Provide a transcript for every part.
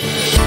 Bye.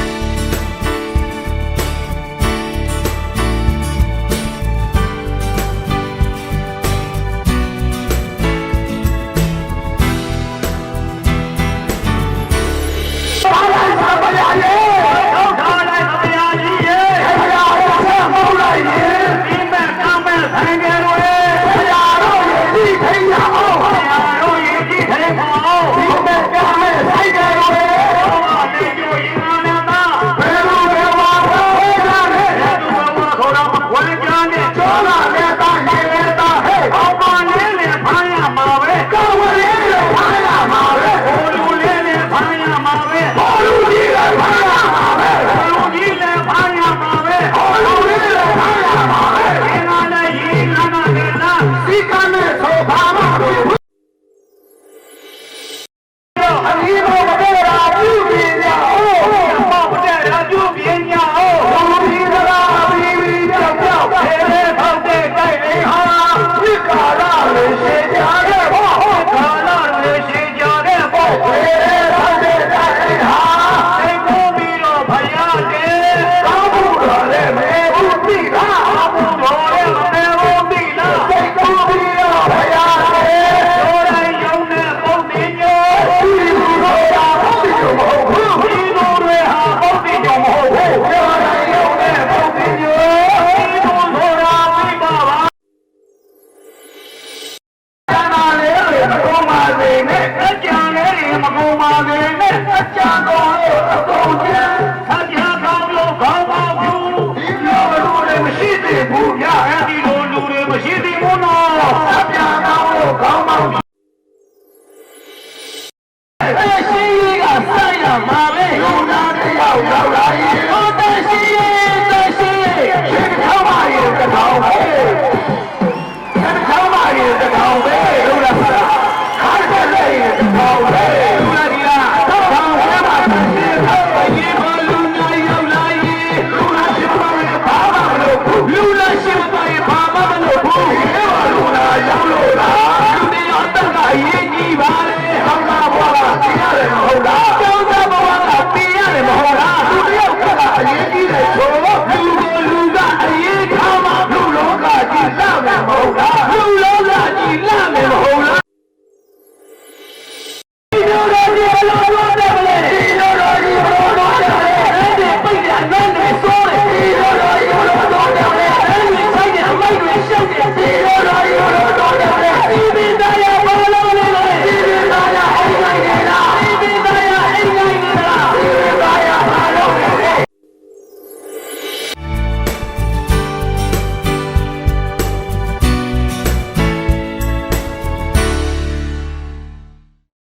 မကုန်ပါစေနဲ့အကြံလေးတွေမကုန်ပါစေနဲ့အကြံတော်ရဲ့အကုန်ကျန်အကြံကောင်းလို့ကောင်းပါဘူးဒီလိုလိုလည်းမရှိသေးဘူးဗျာ